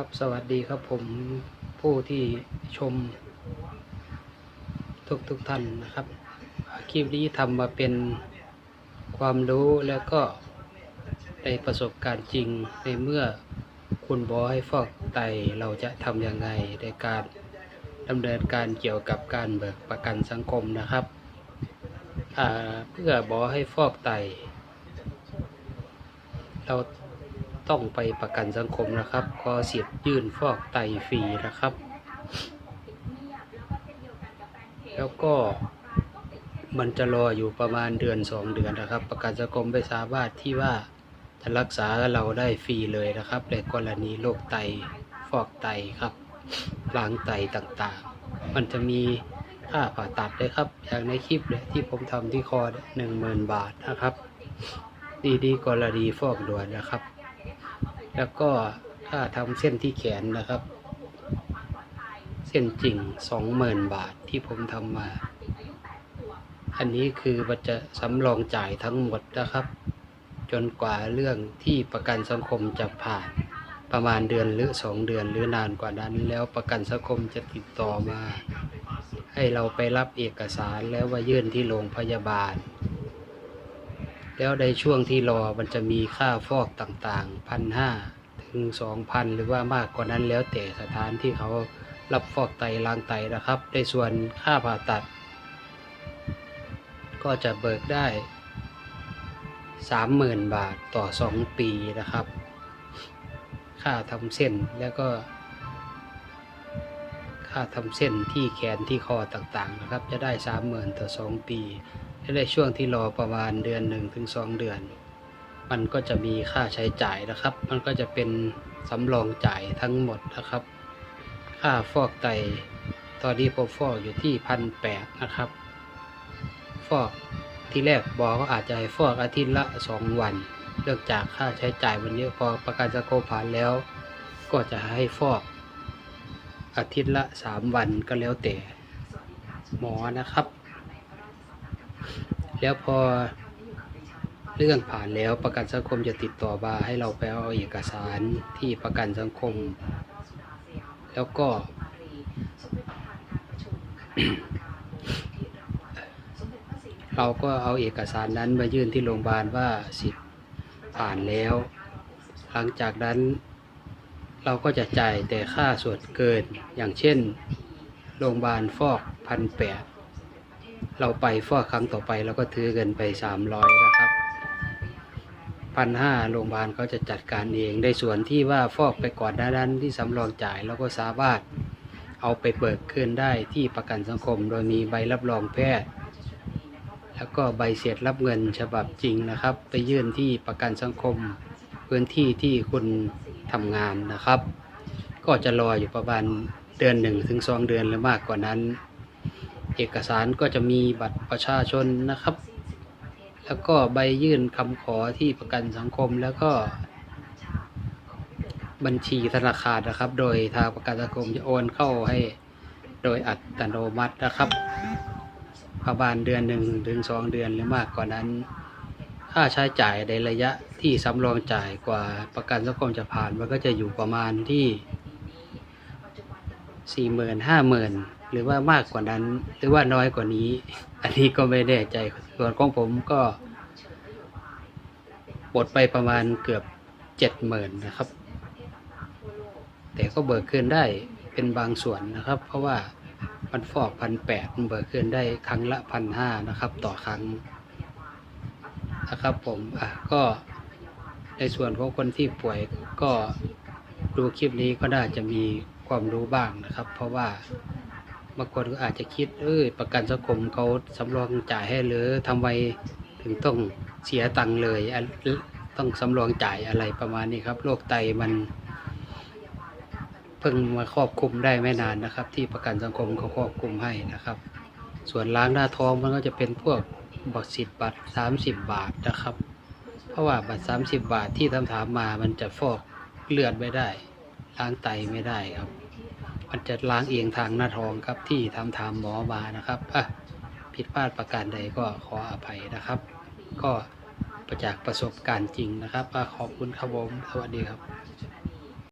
ครับสวัสดีครับผมผู้ที่ชม ทุกทุกท่านนะครับคลิปนี้ทำมาเป็นความรู้แล้วก็ในประสบการณ์จริงในเมื่อคุณบอให้ฟอกไตเราจะทำยังไงในการดำเนินการเกี่ยวกับการเบิกประกันสังคมนะครับเพื่อบอให้ฟอกไต เรา ต้องไปประกันสังคมนะครับขอสิทธิ์ยื่นฟอกไตฟรีนะครับ แล้วก็มันจะรออยู่ประมาณเดือนสองเดือนนะครับ ประกันสังคมไม่สามารถที่ว่าจะรักษาเราได้ฟรีเลยนะครับ ในกรณีโรคไตฟอกไตครับล้างไตต่างๆ มันจะมีค่าผ่าตัดด้วยครับ อย่างในคลิปเลยที่ผมทำที่คอหนึ่งหมื่นบาทนะครับ ดีดีกรณีฟอกด่วนนะครับ แล้วก็ถ้าทำเส้นที่แขนนะครับ เส้นจริงสองหมื่นบาทที่ผมทำมา อันนี้คือมันจะสำรองจ่ายทั้งหมดนะครับ จนกว่าเรื่องที่ประกันสังคมจะผ่านประมาณเดือนหรือสองเดือนหรือนานกว่านั้น แล้วประกันสังคมจะติดต่อมา ให้เราไปรับเอกสารแล้วว่ายื่นที่โรงพยาบาล แล้วในช่วงที่รอมันจะมีค่าฟอกต่างๆพันห้า ถึงสองพันหรือว่ามากกว่านั้นแล้วแต่สถานที่เขารับฟอกไตล้างไตนะครับ ในส่วนค่าผ่าตัด ก็จะเบิกได้สามหมื่นบาทต่อสองปีนะครับ ค่าทำเส้นแล้วก็ ค่าทำเส้นที่แขนที่คอต่างๆนะครับ จะได้สามหมื่นต่อสองปี และในช่วงที่รอประมาณเดือนหนึ่งถึงสองเดือน มันก็จะมีค่าใช้จ่ายนะครับ มันก็จะเป็นสำรองจ่ายทั้งหมดนะครับ ค่าฟอกไต ตอนนี้ผมฟอกอยู่ที่พันแปดนะครับ ฟอกที่แรกบอกก็อาจจะให้ฟอกอาทิตย์ละสองวัน เนื่องจากค่าใช้จ่ายมันเยอะพอประกันสังคมผ่านแล้ว ก็จะให้ฟอก อาทิตย์ละสามวันก็แล้วแต่หมอนะครับ แล้วพอ เรื่องผ่านแล้วประกันสังคมจะติดต่อมาให้เราไปเอาเอกสารที่ประกันสังคม แล้วก็ เราก็เอาเอกสารนั้นมายื่นที่โรงพยาบาลว่าสิทธิ์ผ่านแล้ว หลังจากนั้น เราก็จะจ่ายแต่ค่าส่วนเกินอย่างเช่น โรงพยาบาลฟอกพันแปดเราไปฟอกครั้งต่อไปเราก็ถือเงินไปสามร้อยนะครับ พันห้าโรงพยาบาลเขาจะจัดการเองในส่วนที่ว่าฟอกไปก่อนหน้านั้นที่สำรองจ่ายเราก็สามารถเอาไปเบิกคืนได้ที่ประกันสังคม โดยมีใบรับรองแพทย์ แล้วก็ใบเสร็จรับเงินฉบับจริงนะครับ ไปยื่นที่ประกันสังคมพื้นที่ที่คุณทำงานนะครับ ก็จะรออยู่ประมาณเดือนหนึ่งถึงสองเดือนหรือมากกว่านั้น เอกสารก็จะมีบัตรประชาชนนะครับ แล้วก็ใบยื่นคำขอที่ประกันสังคมแล้วก็ บัญชีธนาคารนะครับ โดยทางประกันสังคมจะโอนเข้าให้โดยอัตโนมัตินะครับ ประมาณเดือนหนึ่งถึงสองเดือนหรือมากกว่านั้น ค่าใช้จ่ายในระยะที่สำรองจ่ายกว่าประกันสังคมจะผ่านมันก็จะอยู่ประมาณที่สี่หมื่นห้าหมื่น หรือว่ามากกว่านั้น หรือว่าน้อยกว่านี้ อันนี้ก็ไม่แน่ใจส่วนของผมก็หมดไปประมาณเกือบเจ็ดหมื่นนะครับ แต่ก็เบิกคืนได้เป็นบางส่วนนะครับ เพราะว่ามันฟอกพันแปดมันเบิกคืนได้ครั้งละพันห้านะครับ ต่อครั้งนะครับผมอะก็ในส่วนของคนที่ป่วยก็ดูคลิปนี้ก็น่าจะมีความรู้บ้างนะครับ เพราะว่า บางคนก็อาจจะคิดเออประกันสังคมเขาสำรองจ่ายให้หรือทำไมถึงต้องเสียตังค์เลยต้องสำรองจ่ายอะไรประมาณนี้ครับโรคไตมัน เพิ่งมาครอบคลุมได้ไม่นานนะครับ ที่ประกันสังคมเขาครอบคลุมให้นะครับ ส่วนล้างหน้าท้องมันก็จะเป็นพวกบัตรสิทธิ์บัตรสามสิบบาทนะครับ เพราะว่าบัตรสามสิบบาทที่ทำถามมามันจะฟอกเลือดไม่ได้ ล้างไตไม่ได้ครับ มันจะล้างเองทางหน้าท้องครับที่ทำถามหมอมานะครับอะผิดพลาดประการใดก็ขออภัยนะครับ ก็ประจากประสบการณ์จริงนะครับอขอบคุณครับผมสวัสดีครับ